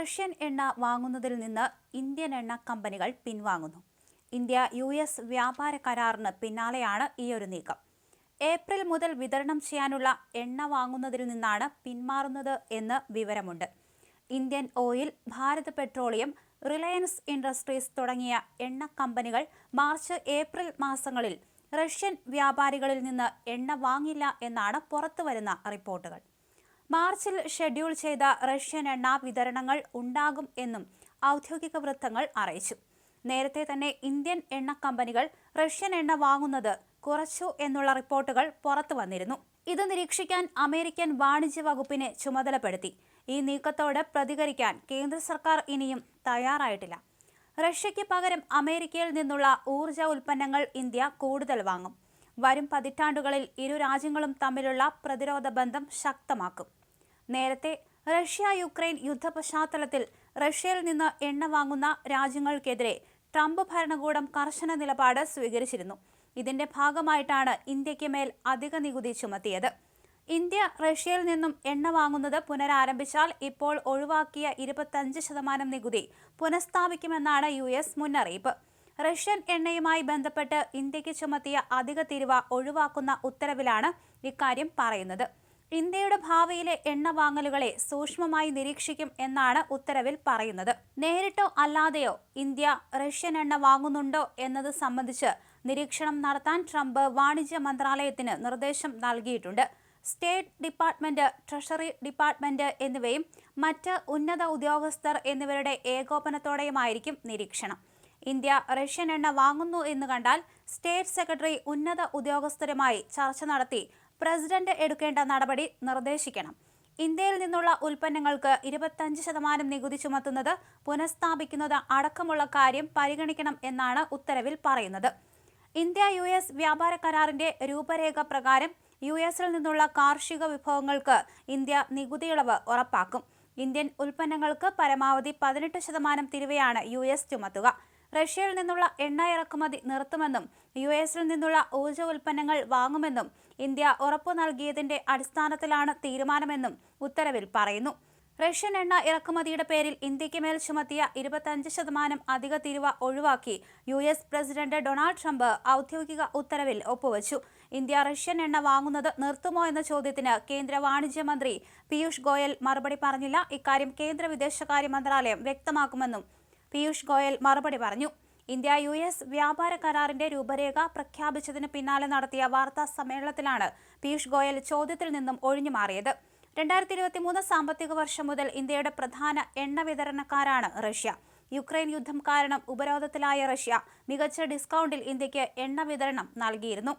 Russian എണ്ണ വാങ്ങുന്നതിൽ നിന്ന് Indian എണ്ണ കമ്പനികൾ പിൻവാങ്ങുന്നു. ഇന്ത്യ യു എസ് വ്യാപാര കരാറിന് പിന്നാലെയാണ് ഈയൊരു നീക്കം. ഏപ്രിൽ മുതൽ വിതരണം ചെയ്യാനുള്ള എണ്ണ വാങ്ങുന്നതിൽ നിന്നാണ് പിന്മാറുന്നത് എന്ന് വിവരമുണ്ട്. Indian Oil Bharat Petroleum Reliance Industries തുടങ്ങിയ എണ്ണ കമ്പനികൾ മാർച്ച് ഏപ്രിൽ മാസങ്ങളിൽ റഷ്യൻ വ്യാപാരികളിൽ നിന്ന് എണ്ണ വാങ്ങില്ല എന്നാണ് പുറത്തുവരുന്ന റിപ്പോർട്ടുകൾ. മാർച്ചിൽ ഷെഡ്യൂൾ ചെയ്ത റഷ്യൻ എണ്ണ വിതരണങ്ങൾ ഉണ്ടാകും എന്നും ഔദ്യോഗിക വൃത്തങ്ങൾ അറിയിച്ചു. നേരത്തെ തന്നെ ഇന്ത്യൻ എണ്ണ കമ്പനികൾ റഷ്യൻ എണ്ണ വാങ്ങുന്നത് കുറച്ചു എന്നുള്ള റിപ്പോർട്ടുകൾ പുറത്തു വന്നിരുന്നു. ഇത് നിരീക്ഷിക്കാൻ അമേരിക്കൻ വാണിജ്യ വകുപ്പിനെ ചുമതലപ്പെടുത്തി. ഈ നീക്കത്തോട് പ്രതികരിക്കാൻ കേന്ദ്ര സർക്കാർ ഇനിയും തയ്യാറായിട്ടില്ല. റഷ്യയ്ക്ക് പകരം അമേരിക്കയിൽ നിന്നുള്ള ഊർജ ഉൽപ്പന്നങ്ങൾ ഇന്ത്യ കൂടുതൽ വാങ്ങും. വരും പതിറ്റാണ്ടുകളിൽ ഇരു രാജ്യങ്ങളും തമ്മിലുള്ള പ്രതിരോധ ബന്ധം ശക്തമാക്കും. നേരത്തെ റഷ്യ യുക്രൈൻ യുദ്ധ പശ്ചാത്തലത്തിൽ റഷ്യയിൽ നിന്ന് എണ്ണ വാങ്ങുന്ന രാജ്യങ്ങൾക്കെതിരെ ട്രംപ് ഭരണകൂടം കർശന നിലപാട് സ്വീകരിച്ചിരുന്നു. ഇതിന്റെ ഭാഗമായിട്ടാണ് ഇന്ത്യയ്ക്ക് മേൽ അധിക നികുതി ചുമത്തിയത്. ഇന്ത്യ റഷ്യയിൽ നിന്നും എണ്ണ വാങ്ങുന്നത് പുനരാരംഭിച്ചാൽ ഇപ്പോൾ ഒഴിവാക്കിയ ഇരുപത്തഞ്ച് ശതമാനം നികുതി പുനഃസ്ഥാപിക്കുമെന്നാണ് യു എസ് മുന്നറിയിപ്പ്. റഷ്യൻ എണ്ണയുമായി ബന്ധപ്പെട്ട് ഇന്ത്യയ്ക്ക് ചുമത്തിയ അധിക തിരിവ ഒഴിവാക്കുന്ന ഉത്തരവിലാണ് ഇക്കാര്യം പറയുന്നത്. ഇന്ത്യയുടെ ഭാവിയിലെ എണ്ണ വാങ്ങലുകളെ സൂക്ഷ്മമായി നിരീക്ഷിക്കും എന്നാണ് ഉത്തരവിൽ പറയുന്നത്. നേരിട്ടോ അല്ലാതെയോ ഇന്ത്യ റഷ്യൻ എണ്ണ വാങ്ങുന്നുണ്ടോ എന്നത് സംബന്ധിച്ച് നിരീക്ഷണം നടത്താൻ ട്രംപ് വാണിജ്യ മന്ത്രാലയത്തിന് നിർദ്ദേശം നൽകിയിട്ടുണ്ട്. സ്റ്റേറ്റ് ഡിപ്പാർട്ട്മെന്റ് ട്രഷറി ഡിപ്പാർട്ട്മെന്റ് എന്നിവയും മറ്റ് ഉന്നത ഉദ്യോഗസ്ഥർ എന്നിവരുടെ ഏകോപനത്തോടെയുമായിരിക്കും നിരീക്ഷണം. ഇന്ത്യ റഷ്യൻ എണ്ണ വാങ്ങുന്നു എന്ന് കണ്ടാൽ സ്റ്റേറ്റ് സെക്രട്ടറി ഉന്നത ഉദ്യോഗസ്ഥരുമായി ചർച്ച നടത്തി പ്രസിഡന്റ് എടുക്കേണ്ട നടപടി നിർദ്ദേശിക്കണം. ഇന്ത്യയിൽ നിന്നുള്ള ഉൽപ്പന്നങ്ങൾക്ക് ഇരുപത്തഞ്ച് ശതമാനം നികുതി ചുമത്തുന്നത് പുനഃസ്ഥാപിക്കുന്നത് അടക്കമുള്ള കാര്യം പരിഗണിക്കണം എന്നാണ് ഉത്തരവിൽ പറയുന്നത്. ഇന്ത്യ യു എസ് വ്യാപാര കരാറിന്റെ രൂപരേഖ പ്രകാരം യു എസിൽ നിന്നുള്ള കാർഷിക വിഭവങ്ങൾക്ക് ഇന്ത്യ നികുതി ഇളവ് ഉറപ്പാക്കും. ഇന്ത്യൻ ഉൽപ്പന്നങ്ങൾക്ക് പരമാവധി പതിനെട്ട് ശതമാനം തിരുവയാണ് യു എസ് ചുമത്തുക. റഷ്യയിൽ നിന്നുള്ള എണ്ണ ഇറക്കുമതി നിർത്തുമെന്നും യു എസിൽ നിന്നുള്ള ഊർജ ഉൽപ്പന്നങ്ങൾ വാങ്ങുമെന്നും ഇന്ത്യ ഉറപ്പു നൽകിയതിന്റെ അടിസ്ഥാനത്തിലാണ് തീരുമാനമെന്നും ഉത്തരവിൽ പറയുന്നു. റഷ്യൻ എണ്ണ ഇറക്കുമതിയുടെ പേരിൽ ഇന്ത്യയ്ക്ക് മേൽ ചുമത്തിയ ഇരുപത്തഞ്ച് ശതമാനം അധിക തീരുവ ഒഴിവാക്കി U S president Donald Trump ഔദ്യോഗിക ഉത്തരവിൽ ഒപ്പുവച്ചു. ഇന്ത്യ റഷ്യൻ എണ്ണ വാങ്ങുന്നത് നിർത്തുമോ എന്ന ചോദ്യത്തിന് കേന്ദ്ര വാണിജ്യ മന്ത്രി പീയൂഷ് ഗോയൽ മറുപടി പറഞ്ഞില്ല. ഇക്കാര്യം കേന്ദ്ര വിദേശകാര്യ മന്ത്രാലയം വ്യക്തമാക്കുമെന്നും പീയൂഷ് ഗോയൽ മറുപടി പറഞ്ഞു. ഇന്ത്യ യു എസ് വ്യാപാര കരാറിന്റെ രൂപരേഖ പ്രഖ്യാപിച്ചതിന് പിന്നാലെ നടത്തിയ വാർത്താ സമ്മേളനത്തിലാണ് പീയൂഷ് ഗോയൽ ചോദ്യത്തിൽ നിന്നും ഒഴിഞ്ഞു മാറിയത്. രണ്ടായിരത്തി സാമ്പത്തിക വർഷം മുതൽ ഇന്ത്യയുടെ പ്രധാന എണ്ണ വിതരണക്കാരാണ് റഷ്യ. യുക്രൈൻ യുദ്ധം കാരണം ഉപരോധത്തിലായ റഷ്യ മികച്ച ഡിസ്കൗണ്ടിൽ ഇന്ത്യയ്ക്ക് എണ്ണ വിതരണം നൽകിയിരുന്നു.